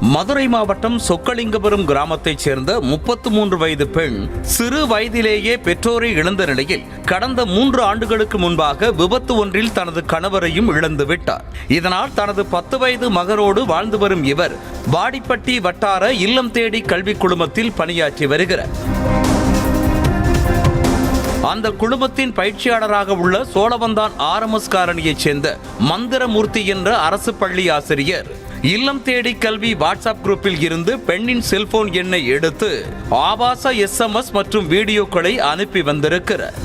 மதுரை மாவட்டம் சொக்கலிங்கபுரம் கிராமத்தைச் சேர்ந்த முப்பத்து மூன்று வயது பெண் சிறு வயதிலேயே பெற்றோரை இழந்த நிலையில் கடந்த மூன்று ஆண்டுகளுக்கு முன்பாக விபத்து ஒன்றில் தனது கணவரையும் இழந்து விட்டார். இதனால் தனது பத்து வயது மகரோடு வாழ்ந்து வரும் இவர் வாடிப்பட்டி வட்டார இல்லம் தேடி கல்விக் குழுமத்தில் பணியாற்றி வருகிறார். அந்த குழுமத்தின் பயிற்சியாளராக உள்ள சோழவந்தான் ஆர்எம்எஸ் காரணியைச் சேர்ந்த மந்திரமூர்த்தி என்ற அரசு பள்ளி ஆசிரியர். இல்லம் தேடி கல்வி வாட்ஸ்அப் குரூப்பில் இருந்து பெண்ணின் செல்போன் எண்ணை எடுத்து ஆபாச எஸ்எம்எஸ் மற்றும் வீடியோக்களை அனுப்பி வந்திருக்கிறார்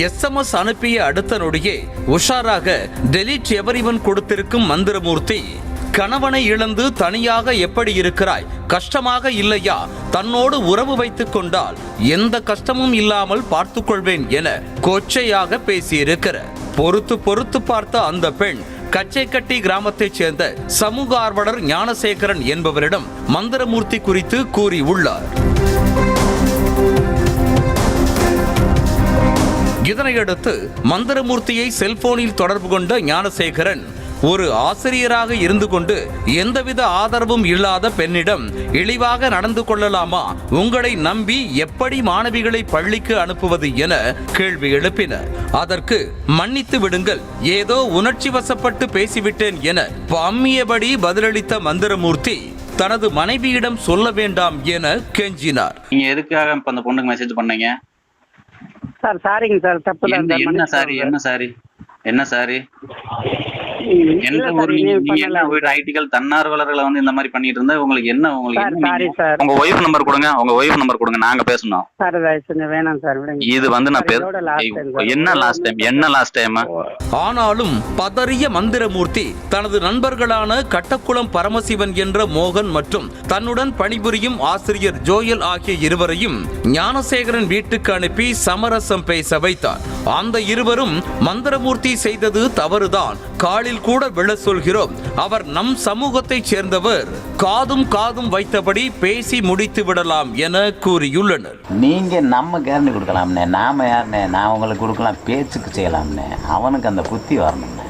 எஸ்எம்எஸ் அனுப்பிய அடுத்த நொடியே உஷாராக டெலிட் எவரிவன் கொடுத்திருக்கும் மந்திரமூர்த்தி கணவனை இழந்து தனியாக எப்படி இருக்கிறாய் கஷ்டமாக இல்லையா தன்னோடு உறவு வைத்துக் கொண்டால் எந்த கஷ்டமும் இல்லாமல் பார்த்துக்கொள்வேன் என கொச்சையாக பேசியிருக்கிறார் பொறுத்து பொறுத்து பார்த்த அந்த பெண் கச்சைக்கட்டி கிராமத்தைச் சேர்ந்த சமூக ஆர்வலர் ஞானசேகரன் என்பவரிடம் மந்திரமூர்த்தி குறித்து கூறியுள்ளார். இதனையடுத்து மந்திரமூர்த்தியை செல்போனில் தொடர்பு கொண்ட ஞானசேகரன் ஒரு ஆசிரியராக இருந்து கொண்டு எந்தவித ஆதரவும் இல்லாத பெண்ணிடம் இழிவாக நடந்து கொள்ளலாமா? உங்களை நம்பி எப்படி மாணவிகளை பள்ளிக்கு அனுப்புவது என கேள்வி எழுப்பினர் அதற்கு மன்னித்து விடுங்கள் ஏதோ உணர்ச்சி வசப்பட்டு பேசிவிட்டேன் என பம்மியபடி பதிலளித்த மந்திரமூர்த்தி தனது மனைவியிடம் சொல்ல வேண்டாம் என கெஞ்சினார். நீங்க எதுக்காக இப்ப அந்த பொண்ணுக்கு மெசேஜ் பண்ணீங்க? சார் சாரிங்க சார் தப்பு தான் என்ன சார் என்ன சாரி. என்ன சாரி என்ன சாரி? ம், எந்த ஒரு நீங்க ஐடிகள் தன்னார்வலர்களை வந்து இந்த மாதிரி பண்ணிட்டு இருந்தா உங்களுக்கு என்ன உங்களுக்கு உங்க ஒய்ஃப் நம்பர் கொடுங்க உங்க ஒய்ஃப் நம்பர் கொடுங்க நாங்க பேசணும். சார் வேணாம் சார் இது வந்து நான். என்ன லாஸ்ட் டைம் என்ன லாஸ்ட் டைம் ஆனாலும் பதறிய மந்திரமூர்த்தி தனது நண்பர்களான கட்டக்குளம் பரமசிவன் என்ற மோகன் மற்றும் தன்னுடன் பணிபுரியும் ஆசிரியர் ஜோயல் ஆகிய இருவரையும் ஞானசேகரன் வீட்டுக்கு அனுப்பி சமரசம் பேச வைத்தார். அந்த இருவரும் மந்திரமூர்த்தி செய்தது தவறுதான். காலில் கூட விழ சொல்கிறோம். அவர் நம் சமூகத்தைச் சேர்ந்தவர். காதும் காதும் வைத்தபடி பேசி முடித்து விடலாம் என கூறியுள்ளனர். நீங்க நம்ம கேரண்டி கொடுக்கலாம்ண்ணே நாம யாருண்ணே நான் உங்களுக்கு கொடுக்கலாம் பேச்சுக்கு செய்யலாம்ண்ணே அவனுக்கு அந்த புத்தி வரணும்ண்ணே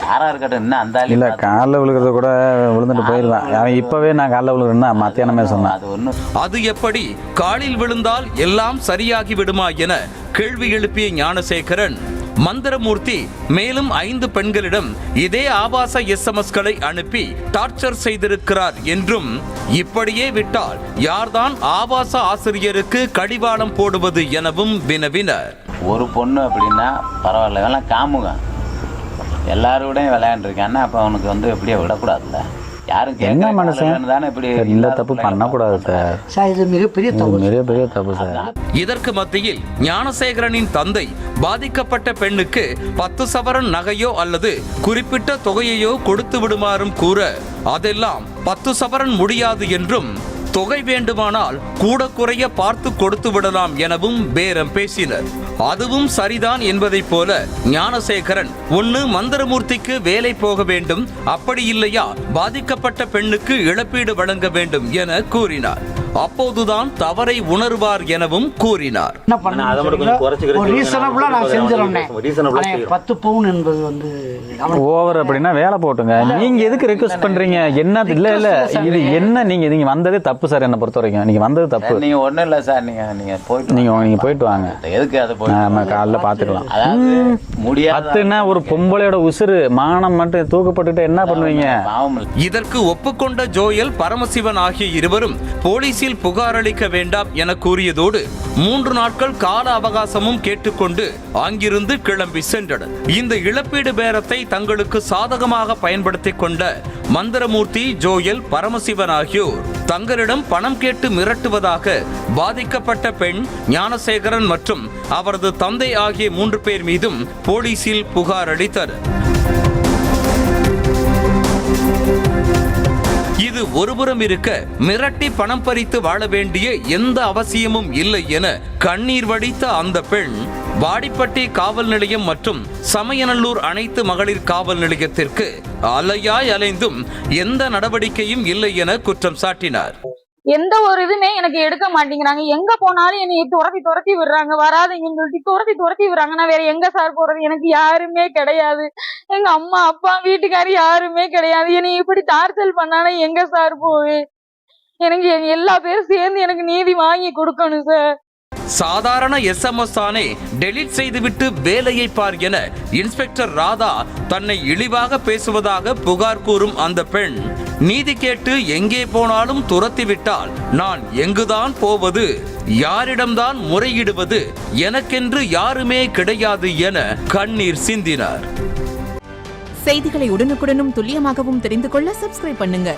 யாரா இருக்கட்டும் இன்னும் அந்த இல்லை காலைல விழுகிறத கூட விழுந்துட்டு போயிடுவேன் அவன் இப்போவே நான் காலைல விழுகிறேன்னா மத்தியானமே சொன்னேன். அது ஒன்றும் அது எப்படி? காலில் விழுந்தால் எல்லாம் சரியாகி விடுமா என கேள்வி எழுப்பிய ஞானசேகரன் மந்திரமூர்த்தி மேலும் ஐந்து பெண்களிடம் இதே ஆபாச எஸ்எம்எஸ்களை அனுப்பி டார்ச்சர் செய்திருக்கிறார் என்றும் இப்படியே விட்டால் யார்தான் ஆபாச ஆசிரியருக்கு கடிவாளம் போடுவது எனவும் வினவினர். ஒரு பொண்ணு அப்படின்னா பரவாயில்ல வேணாம் காமுங்க எல்லாரோடையும் விளையாண்டுருக்கான்னா அப்போ அவனுக்கு வந்து எப்படியோ விடக்கூடாதுல்ல. யாரும் என்ன மனுஷன்? தானே இப்படி இந்த தப்பு பண்ணக்கூடாது சார் சார் இது மிகப்பெரிய இது தவறு பெரிய பெரிய தப்பு சார் இதற்கு மத்தியில் ஞானசேகரனின் தந்தை பாதிக்கப்பட்ட பெண்ணுக்கு பத்து சவரன் நகையோ அல்லது குறிப்பிட்ட தொகையையோ கொடுத்து விடுமாறும் கூற அதெல்லாம் பத்து சவரன் முடியாது என்றும் தொகை வேண்டுமானால் கூட குறைய பார்த்து கொடுத்து விடலாம் எனவும் பேரம் பேசினர். அதுவும் சரிதான் என்பதைப் போல ஞானசேகரன் ஒன்னு மந்திரமூர்த்திக்கு வேலை போக வேண்டும் அப்படி இல்லையா? பாதிக்கப்பட்ட பெண்ணுக்கு இழப்பீடு வழங்க வேண்டும் என கூறினார். அப்போதுதான் தவறை உணர்வார் எனவும் கூறினார். பத்து பவுன் என்பது வந்து ஓவர் அப்படின்னா வேலை போட்டுங்க. நீங்க எதுக்கு ரெக்வஸ்ட் பண்றீங்க? என்ன இல்ல இல்ல இது என்ன நீங்க நீங்க வந்ததே தப்பு சார் என்ன பொறுத்த வரைக்கும் நீங்க வந்தது தப்பு. நீங்க ஒண்ணும் இல்ல சார். நீங்க நீங்க போயிட்டு நீங்க வாங்க. நீங்க போயிட்டு வாங்க. எதுக்கு அதை போய் நம்ம காலைல பாத்துக்கலாம் அதாவது முடியாத பத்துன்னா ஒரு பொம்பளையோட உசுறு மானம் மட்டும் தூக்கப்பட்டுட்டு என்ன பண்ணுவீங்க. இதற்கு ஒப்புக்கொண்ட ஜோயல் பரமசிவன் ஆகிய இருவரும் போலீசில் புகார் அளிக்க வேண்டாம் என கூறியதோடு மூன்று நாட்கள் கால அவகாசமும் கேட்டுக்கொண்டு அங்கிருந்து கிளம்பி சென்றனர். இந்த இழப்பீடு பேரத்தை தங்களுக்கு சாதகமாக பயன்படுத்திக் கொண்ட மந்திரமூர்த்தி ஜோயல் பரமசிவன் ஆகியோர். தங்களிடம் பணம் கேட்டு மிரட்டுவதாக பாதிக்கப்பட்ட பெண் ஞானசேகரன் மற்றும் அவரது தந்தை ஆகிய மூன்று பேர் மீதும் போலீசில் புகார் அளித்தார் இது ஒருபுறம் இருக்க மிரட்டி பணம் பறித்து வாழ வேண்டிய எந்த அவசியமும் இல்லை என கண்ணீர் வடித்த அந்த பெண் வாடிப்பட்டி காவல் நிலையம் மற்றும் சமயநல்லூர் அனைத்து மகளிர் காவல் நிலையத்திற்கு அலையாய் அலைந்தும் எந்த நடவடிக்கையும் இல்லை என குற்றம் சாட்டினார். எந்த ஒரு இதுமே எனக்கு எடுக்க மாட்டேங்கிறாங்க. எங்க போனாலும் என்னை துரத்தி துரத்தி விடுறாங்க. வராதீங்கன்னு சொல்லிட்டு துரத்தி துரத்தி விடுறாங்க. நான் வேற எங்க சார் போறது? எனக்கு யாருமே கிடையாது. எங்க அம்மா அப்பா வீட்டுக்காரர் யாருமே கிடையாது. என்னை இப்படி டார்ச்சல் பண்ணாலும் எங்க சார் போவேன் எனக்கு எல்லா பேரும் சேர்ந்து எனக்கு நீதி வாங்கி கொடுக்கணும் சார். சாதாரண எஸ்எம்எஸ் தானே டெலீட் செய்துவிட்டு வேலையை பார் என இன்ஸ்பெக்டர் ராதா தன்னை இழிவாக பேசுவதாக புகார் கூறும் அந்த பெண். நீதி கேட்டு எங்கே போனாலும் துரத்திவிட்டால் நான் எங்குதான் போவது? யாரிடம்தான் முறையிடுவது? எனக்கென்று யாருமே கிடையாது என கண்ணீர் சிந்தினார். செய்திகளை உடனுக்குடனும் துல்லியமாகவும் தெரிந்து கொள்ள சப்ஸ்கிரைப் பண்ணுங்க.